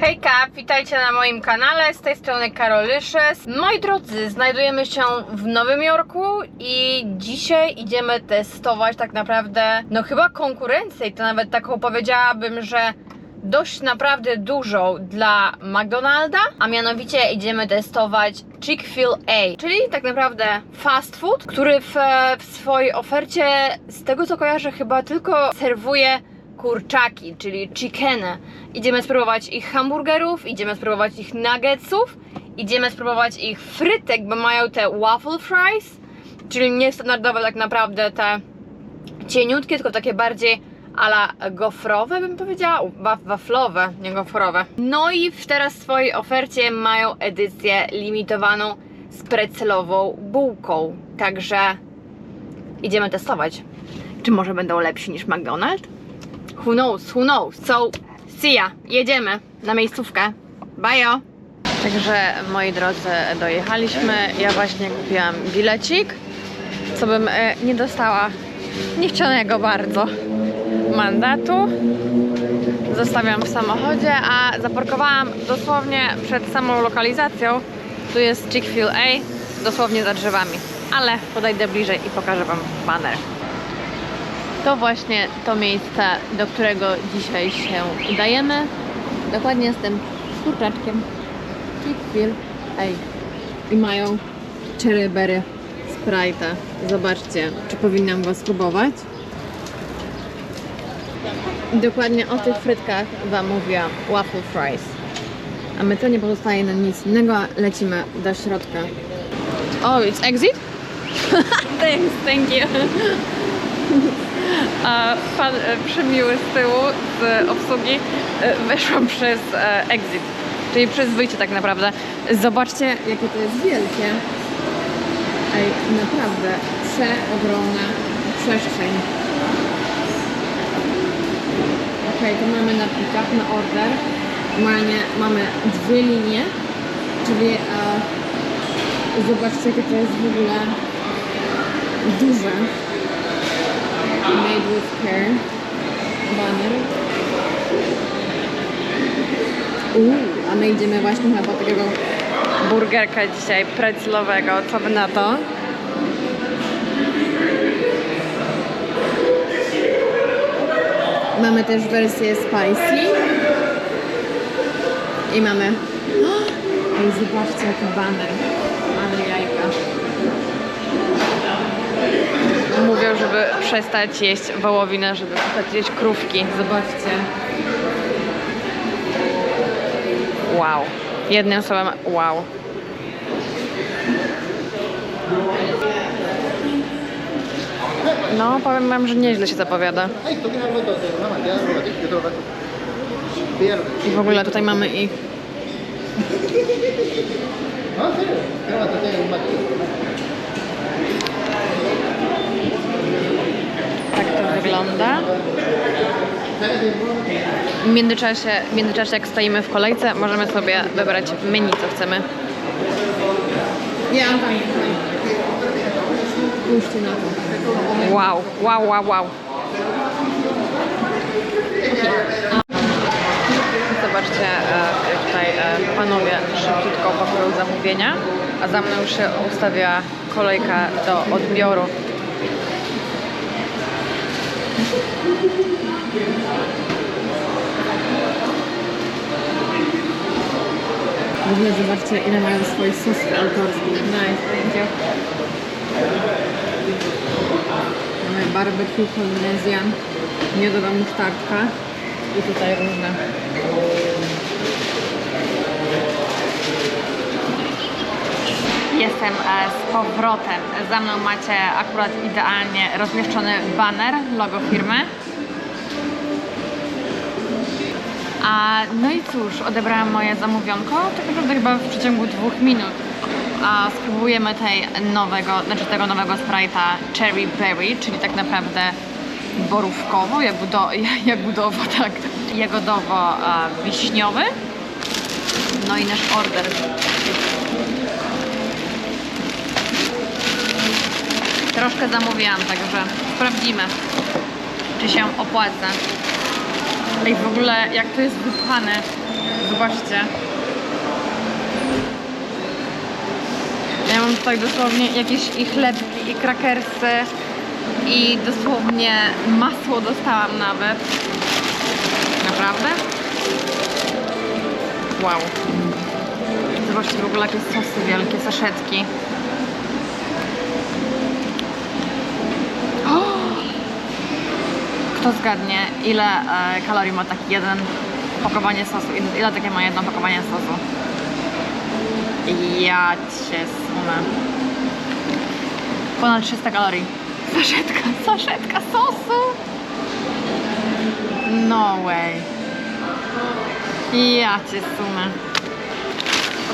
Hejka, witajcie na moim kanale, z tej strony Karolyszes. Moi drodzy, znajdujemy się w Nowym Jorku i dzisiaj idziemy testować tak naprawdę, no chyba konkurencję i to nawet taką powiedziałabym, że dość naprawdę dużą dla McDonalda, a mianowicie idziemy testować Chick-fil-A, czyli tak naprawdę fast food, który w, w swojej ofercie, z tego co kojarzę, chyba tylko serwuje kurczaki, czyli chickeny. Idziemy spróbować ich hamburgerów, idziemy spróbować ich nuggetsów, idziemy spróbować ich frytek, bo mają te waffle fries, czyli niestandardowe tak naprawdę te cieniutkie, tylko takie bardziej ala gofrowe bym powiedziała, Wa- waflowe, nie gofrowe. No i teraz w swojej ofercie mają edycję limitowaną z precelową bułką, także idziemy testować. Czy może będą lepsi niż McDonald's? Who knows, who knows. So, see ya, jedziemy na miejscówkę. Bajo! Także, moi drodzy, dojechaliśmy. Ja właśnie kupiłam bilecik, co bym e, nie dostała niechcianego bardzo mandatu. Zostawiam w samochodzie, a zaparkowałam dosłownie przed samą lokalizacją. Tu jest Chick-fil-A, dosłownie za drzewami. Ale podejdę bliżej i pokażę Wam baner. To właśnie to miejsce, do którego dzisiaj się udajemy. Dokładnie z tym kurczaczkiem. Chick-fil-A. I mają cherry berry. Zobaczcie, czy powinnam go spróbować. Dokładnie o tych frytkach Wam mówiłam. Waffle fries. A my to nie pozostaje nam nic innego, lecimy do środka. Oh, it's exit? Thanks, thank you. A pan e, przymiły z tyłu, z obsługi, e, weszłam przez e, exit, czyli przez wyjście tak naprawdę. Zobaczcie, jakie to jest wielkie. Ej, naprawdę, przeogromna przestrzeń. Okej, tu mamy na pick-up, na order. Normalnie mamy dwie linie, czyli e, zobaczcie, jakie to jest w ogóle duże. Made with care. Banner. Uuu, a my idziemy właśnie po takiego burgerka dzisiaj precelowego. Co by na to? Mamy też wersję spicy. I mamy... Ej, zobaczcie jaki. mówią, żeby przestać jeść wołowinę, żeby przestać jeść krówki. Zobaczcie. Wow. Jednym słowem wow. No, powiem wam, że nieźle się zapowiada. I w ogóle tutaj mamy i... wygląda. W międzyczasie, w międzyczasie, jak stoimy w kolejce, możemy sobie wybrać menu, co chcemy. Ja, fajnie, Spójrzcie na to. Wow, wow, wow, wow. Zobaczcie, e, tutaj e, panowie szybciutko pakują zamówienia, a za mną już się ustawiła kolejka do odbioru. W ogóle zobaczcie, ile mają swoich sosów autorskich. Nice, thank you. Mamy barbecue Polynesian, miodowa musztardka i tutaj różne. Jestem e, z powrotem. Za mną macie akurat idealnie rozmieszczony banner, logo firmy. A, no i cóż, odebrałam moje zamówionko, tak naprawdę chyba w przeciągu dwóch minut. A spróbujemy tej nowego, znaczy tego nowego Sprite'a Cherry Berry, czyli tak naprawdę borówkowo, jagodo, jagodowo, tak, jagodowo-wiśniowy. No i nasz order. Troszkę zamówiłam, także sprawdzimy, czy się opłaca. Ale i w ogóle jak to jest wypchane Zobaczcie. Ja mam tutaj dosłownie jakieś i chlebki, i krakersy, i dosłownie masło dostałam nawet. Naprawdę? Wow. Zobaczcie w ogóle jakie sosy wielkie, saszetki. Kto zgadnie, ile e, kalorii ma taki jeden opakowanie sosu? Ile, ile takie ma jedno opakowanie sosu? Ja cię sunę. Ponad 300 kalorii. Saszetka, saszetka sosu. No way. Ja cię sunę.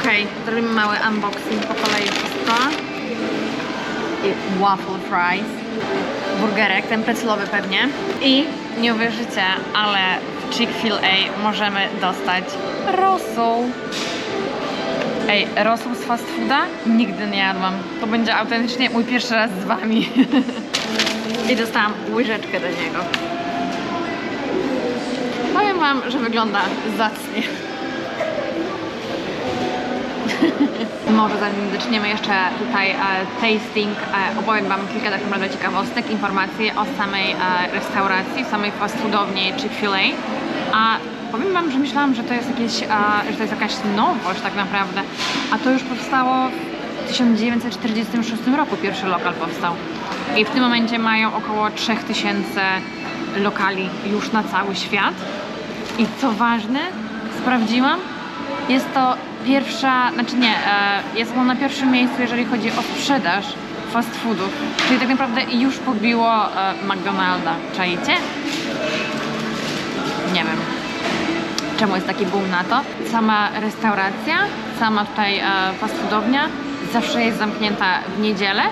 Okej, zrobimy mały unboxing po kolei wszystko. I waffle fries. Burgerek, ten precylowy pewnie. I nie uwierzycie, ale w Chick-fil-A możemy dostać rosół. Ej, rosół z fast fooda? Nigdy nie jadłam. To będzie autentycznie mój pierwszy raz z wami. I dostałam łyżeczkę do niego. Powiem wam, że wygląda zacnie. Może zanim zaczniemy jeszcze tutaj e, tasting, e, opowiem Wam kilka tak naprawdę ciekawostek, informacji o samej e, restauracji, samej fast foodowni Chick-fil-A. A powiem Wam, że myślałam, że to jest jakieś, że to jest jakaś nowość tak naprawdę, a to już powstało w 1946 roku pierwszy lokal powstał. I w tym momencie mają około 3000 lokali już na cały świat. I co ważne, sprawdziłam, jest to pierwsza, znaczy nie, e, jest ono na pierwszym miejscu, jeżeli chodzi o sprzedaż fast foodów. Czyli tak naprawdę już pobiło e, McDonalda. Czajcie? Nie wiem. Czemu jest taki boom na to? Sama restauracja, sama tutaj e, fast foodownia zawsze jest zamknięta w niedzielę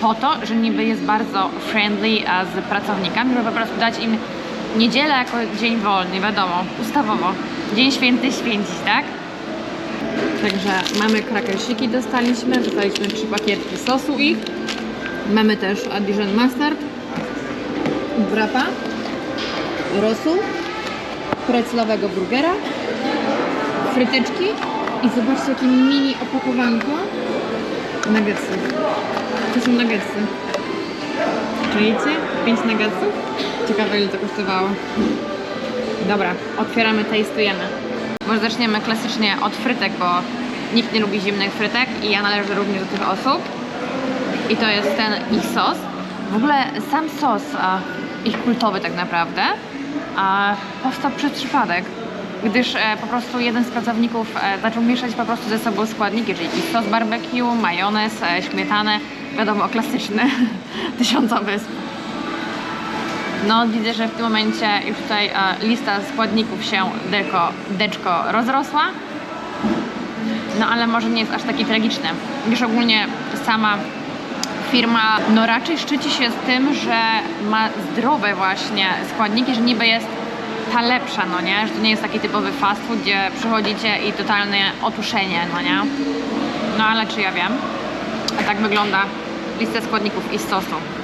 po to, że niby jest bardzo friendly z pracownikami, żeby po prostu dać im niedzielę jako dzień wolny, wiadomo, ustawowo. Dzień święty święcić, tak? Także mamy krakersiki dostaliśmy, dostaliśmy trzy pakietki sosu ich. Mamy też Dijon Mustard, wrapa, rosół, precelowego burgera, frytyczki i zobaczcie jakie mini opakowanko nuggetsy. To są nuggetsy. Czujecie? 5 nuggetsów? Ciekawe ile to kosztowało. Dobra, otwieramy, testujemy. Może zaczniemy klasycznie od frytek, bo nikt nie lubi zimnych frytek i ja należę również do tych osób. I to jest ten ich sos. W ogóle sam sos, a, ich kultowy tak naprawdę, a, powstał przez przypadek. Gdyż e, po prostu jeden z pracowników e, zaczął mieszać po prostu ze sobą składniki, czyli sos barbecue, majonez, e, śmietanę, wiadomo, klasyczny, tysiąca wysp. No widzę, że w tym momencie już tutaj e, lista składników się deko, deczko rozrosła. No ale może nie jest aż taki tragiczny. Gdyż ogólnie sama firma no raczej szczyci się z tym, że ma zdrowe właśnie składniki, że niby jest ta lepsza, no nie? Że to nie jest taki typowy fast food, gdzie przychodzicie i totalne otuszenie, no nie? No ale czy ja wiem? A tak wygląda lista składników i sosu.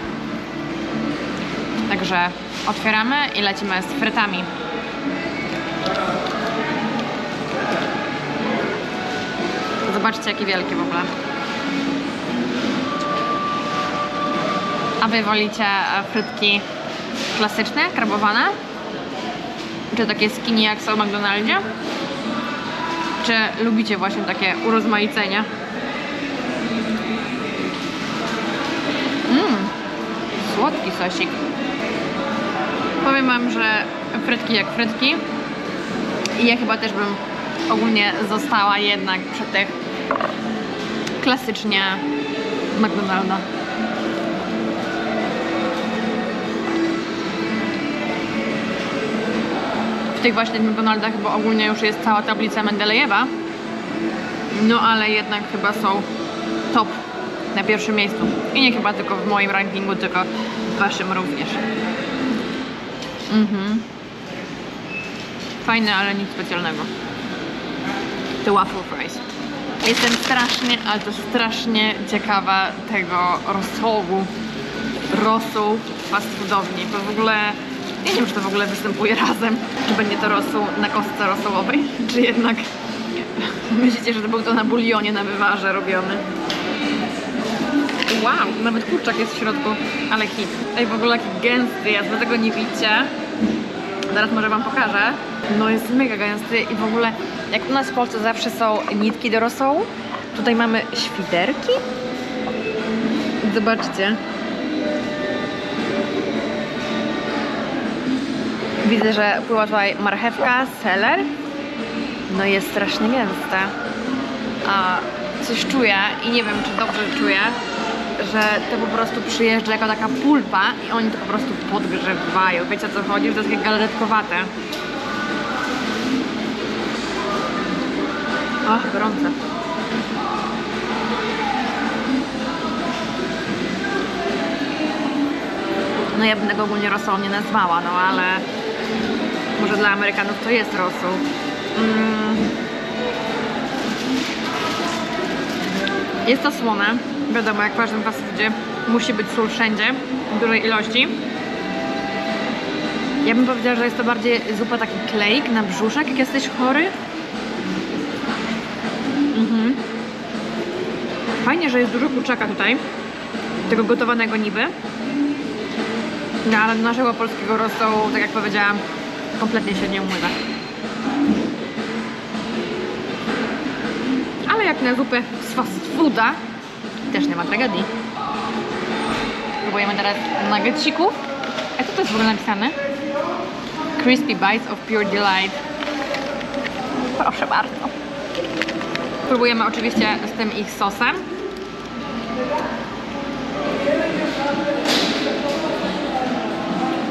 Także otwieramy i lecimy z frytami. Zobaczcie, jakie wielkie w ogóle. A wy wolicie e, frytki klasyczne, krabowane? Czy takie skinny jak są w McDonaldzie? Czy lubicie właśnie takie urozmaicenie? Mmm, słodki sosik. Powiem wam, że frytki jak frytki. I ja chyba też bym ogólnie została jednak przy tych klasycznie McDonalda. W tych właśnie McDonaldach chyba ogólnie już jest cała tablica Mendelejewa. No ale jednak chyba są top na pierwszym miejscu. I nie chyba tylko w moim rankingu, tylko w waszym również. Mhm. Fajne, ale nic specjalnego. The waffle fries. Jestem strasznie, ale to strasznie ciekawa tego rosołu. Rosół fast foodowni. To w ogóle nie wiem, czy to w ogóle występuje razem. Czy będzie to rosół na kostce rosołowej, czy jednak myślicie, że to był to na bulionie na wywarze robiony. Wow, nawet kurczak jest w środku, ale hit. Ej, w ogóle jaki gęsty jest, wy tego nie widzicie. Zaraz może wam pokażę. No jest mega gęsty i w ogóle jak u nas w Polsce zawsze są nitki do rosołu, tutaj mamy świderki. Zobaczcie. Widzę, że pływa tutaj marchewka, seler. No jest strasznie gęste. A coś czuję i nie wiem, czy dobrze czuję, że to po prostu przyjeżdża jako taka pulpa i oni to po prostu podgrzewają. Wiecie o co chodzi? Że to jest takie galaretkowate. Ach, gorące. No ja bym tego ogólnie rosołu nie nazwała, no ale może dla Amerykanów to jest rosół. Mm. Jest to słone. Wiadomo, jak w każdym fast foodzie musi być sól wszędzie, w dużej ilości. Ja bym powiedziała, że jest to bardziej zupa taki klejk na brzuszek, jak jesteś chory. Mhm. Fajnie, że jest dużo kurczaka tutaj. Tego gotowanego niby. No ale naszego polskiego rosołu, tak jak powiedziałam, kompletnie się nie umywa. Ale jak na zupę z fast fooda, też nie ma tragedii. Próbujemy teraz nuggecików. A co to jest w ogóle napisane? Crispy Bites of Pure Delight. Proszę bardzo. Próbujemy oczywiście z tym ich sosem.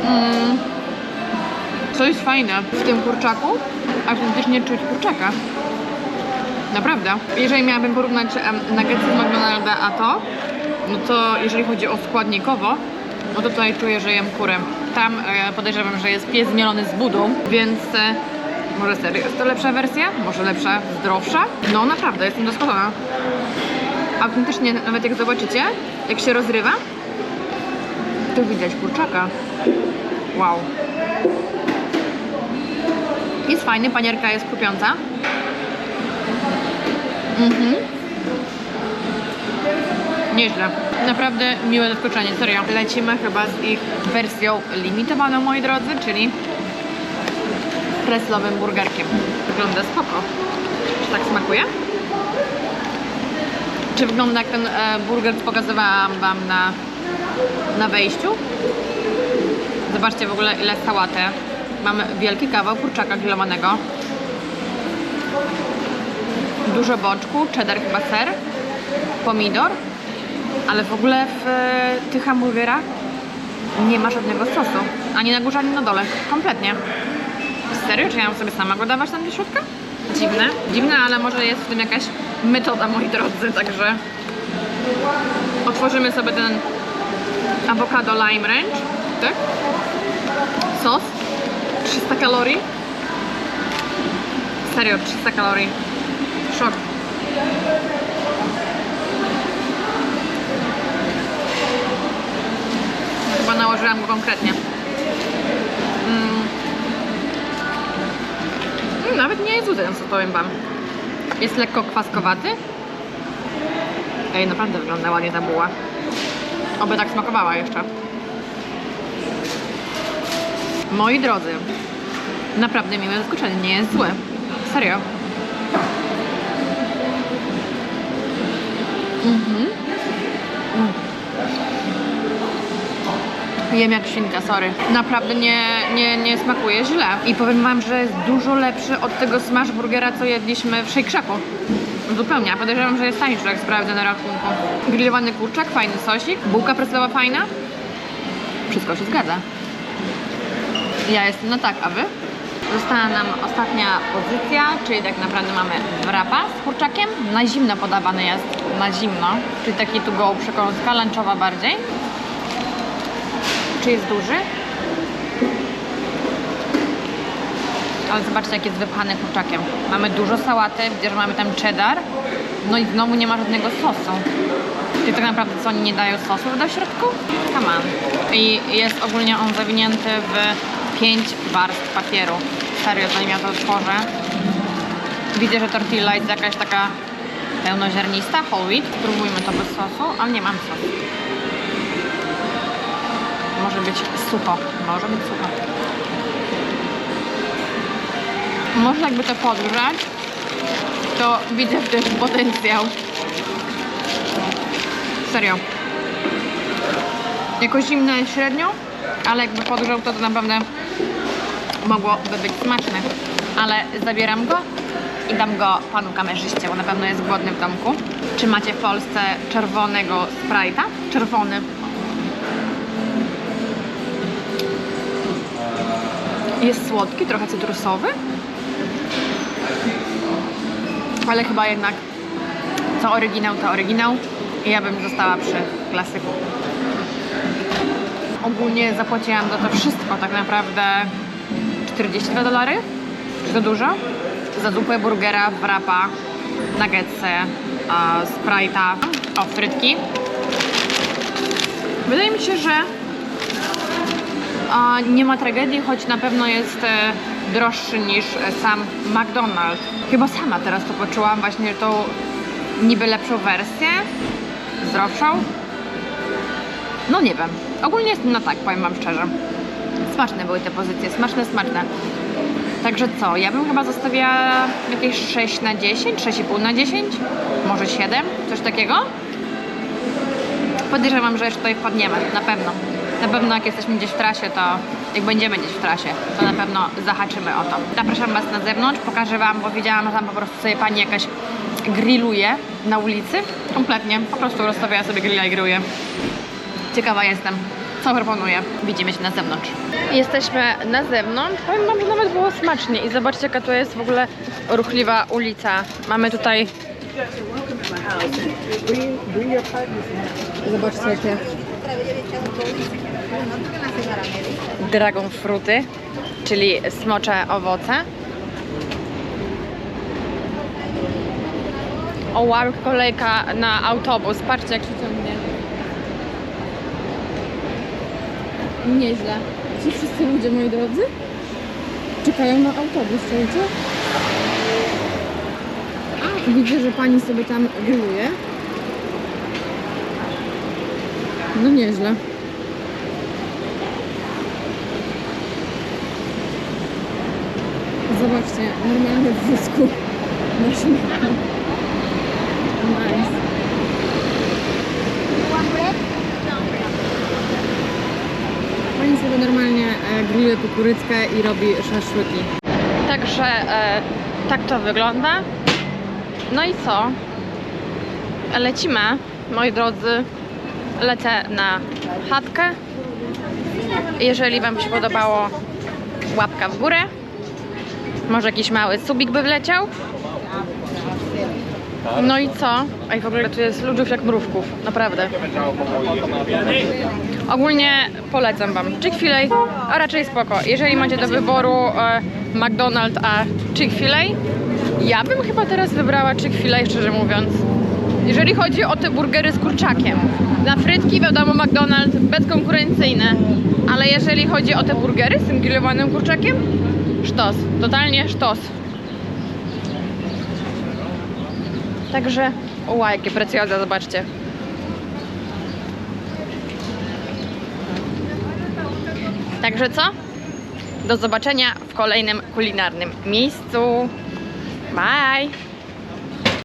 Mm. Co jest fajne w tym kurczaku, autentycznie czuć kurczaka. Naprawdę. Jeżeli miałabym porównać um, nuggetsy z McDonalda a to, no to jeżeli chodzi o składnikowo, no to tutaj czuję, że jem kurę. Tam e, podejrzewam, że jest pies zmielony z budą, więc e, może serio jest to lepsza wersja? Może lepsza, zdrowsza? No naprawdę, jestem doskonała. Autentycznie, nawet jak zobaczycie, jak się rozrywa, to widać kurczaka. Wow. Jest fajny, panierka jest krupiąca. Mhm. Nieźle. Naprawdę miłe zaskoczenie, serio. Lecimy chyba z ich wersją limitowaną, moi drodzy, czyli kreslowym burgerkiem. Wygląda spoko. Czy tak smakuje? Czy wygląda jak ten e, burger, co pokazywałam Wam na, na wejściu? Zobaczcie w ogóle ile sałaty. Mamy wielki kawał kurczaka grillowanego. Dużo boczku, cheddar chyba ser, pomidor, ale w ogóle w e, tych hamburgerach nie ma żadnego sosu. Ani na górze, ani na dole. Kompletnie. Serio? Czy ja mam sobie sama go dawać tam do środka? Dziwne. Dziwne, ale może jest w tym jakaś metoda, moi drodzy, także otworzymy sobie ten awokado lime ranch, tak? Sos 300 kalorii. Serio, 300 kalorii. Szok. Chyba nałożyłam go konkretnie. Mm. Mm, Nawet nie jest ten sos, powiem wam. Jest lekko kwaskowaty. Ej, naprawdę wygląda ładnie ta buła. Oby tak smakowała jeszcze. Moi drodzy, naprawdę miłe zaskoczenie, nie jest złe. Serio. Mhm. Mm. Jem jak świnka, sorry. Naprawdę nie, nie, nie smakuje źle. I powiem wam, że jest dużo lepszy od tego smash burgera, co jedliśmy w Shake Shacku. Zupełnie. A podejrzewam, że jest tańszy, jak sprawdzę na rachunku. Grillowany kurczak, fajny sosik, bułka preslowa fajna. Wszystko się zgadza. Ja jestem na tak, a wy? Została nam ostatnia pozycja, czyli tak naprawdę mamy wrapa z kurczakiem. Na zimno podawany jest, na zimno, czyli taki to go przekąska, lunchowa bardziej. Czy jest duży? Ale zobaczcie, jak jest wypchany kurczakiem. Mamy dużo sałaty, widzę, że mamy tam cheddar. No i znowu nie ma żadnego sosu. Czyli tak naprawdę co, oni nie dają sosu do środku? Come on. I jest ogólnie on zawinięty w 5 warstw papieru. Serio, zanim ja to otworzę. Widzę, że tortilla jest jakaś taka pełnoziarnista, whole wheat. Spróbujmy to bez sosu, ale nie mam sosu. Może być sucho, może być sucho. Można jakby to podgrzać, to widzę w tym potencjał. Serio. Jako zimne średnio, ale jakby podgrzał to, to naprawdę mogłoby być smaczne. Ale zabieram go i dam go panu kamerzyście, bo na pewno jest głodny w domku. Czy macie w Polsce czerwonego Sprite'a? Czerwony. Jest słodki, trochę cytrusowy. Ale chyba jednak co oryginał, to oryginał. I ja bym została przy klasyku. Ogólnie zapłaciłam za to wszystko tak naprawdę 42 dolary. Czy to dużo? Za zupę burgera, wrapa, nuggetsy, sprite'a, o frytki. Wydaje mi się, że nie ma tragedii, choć na pewno jest e, droższy niż e, sam McDonald's. Chyba sama teraz to poczułam, właśnie tą niby lepszą wersję, zdrowszą. No nie wiem. Ogólnie jest no tak, powiem wam szczerze. Smaczne były te pozycje, smaczne, smaczne. Także co, ja bym chyba zostawiła jakieś 6 na 10, 6,5 na 10, może 7, coś takiego. Podejrzewam, że jeszcze tutaj wpadniemy, na pewno. Na pewno jak jesteśmy gdzieś w trasie, to jak będziemy gdzieś w trasie, to na pewno zahaczymy o to. Zapraszam Was na zewnątrz, pokażę Wam, bo widziałam, że tam po prostu sobie Pani jakaś grilluje na ulicy. Kompletnie, po prostu rozstawiała sobie grilla i grilluje. Ciekawa jestem, co proponuje. Widzimy się na zewnątrz. Jesteśmy na zewnątrz. Powiem Wam, że nawet było smacznie. I zobaczcie, jaka to jest w ogóle ruchliwa ulica. Mamy tutaj... Zobaczcie, jakie dragon fruty, czyli smocze owoce. O wow, kolejka na autobus. Patrzcie, jak się ciągnie. Nieźle. Ci wszyscy ludzie, moi drodzy, czekają na autobus, czujecie? Widzę, że pani sobie tam grilluje. No nieźle. Zobaczcie, normalnie w wózku. Nice. Pani sobie normalnie e, grilluje kukurydzkę i robi szaszłyki. Także e, tak to wygląda. No i co? Lecimy, moi drodzy. Lecę na chatkę. Jeżeli Wam się podobało, łapka w górę. Może jakiś mały subik by wleciał. No i co? Ej, w ogóle tu jest ludziów jak mrówków, naprawdę. Ogólnie polecam Wam Chick-fil-A, a raczej spoko. Jeżeli macie do wyboru e, McDonald's a Chick-fil-A, ja bym chyba teraz wybrała Chick-fil-A, szczerze mówiąc. Jeżeli chodzi o te burgery z kurczakiem. Na frytki wiadomo McDonald's bezkonkurencyjne, ale jeżeli chodzi o te burgery z tym grillowanym kurczakiem, sztos, totalnie sztos. Także, ła, jakie precjoza, zobaczcie. Także co? Do zobaczenia w kolejnym kulinarnym miejscu. Bye!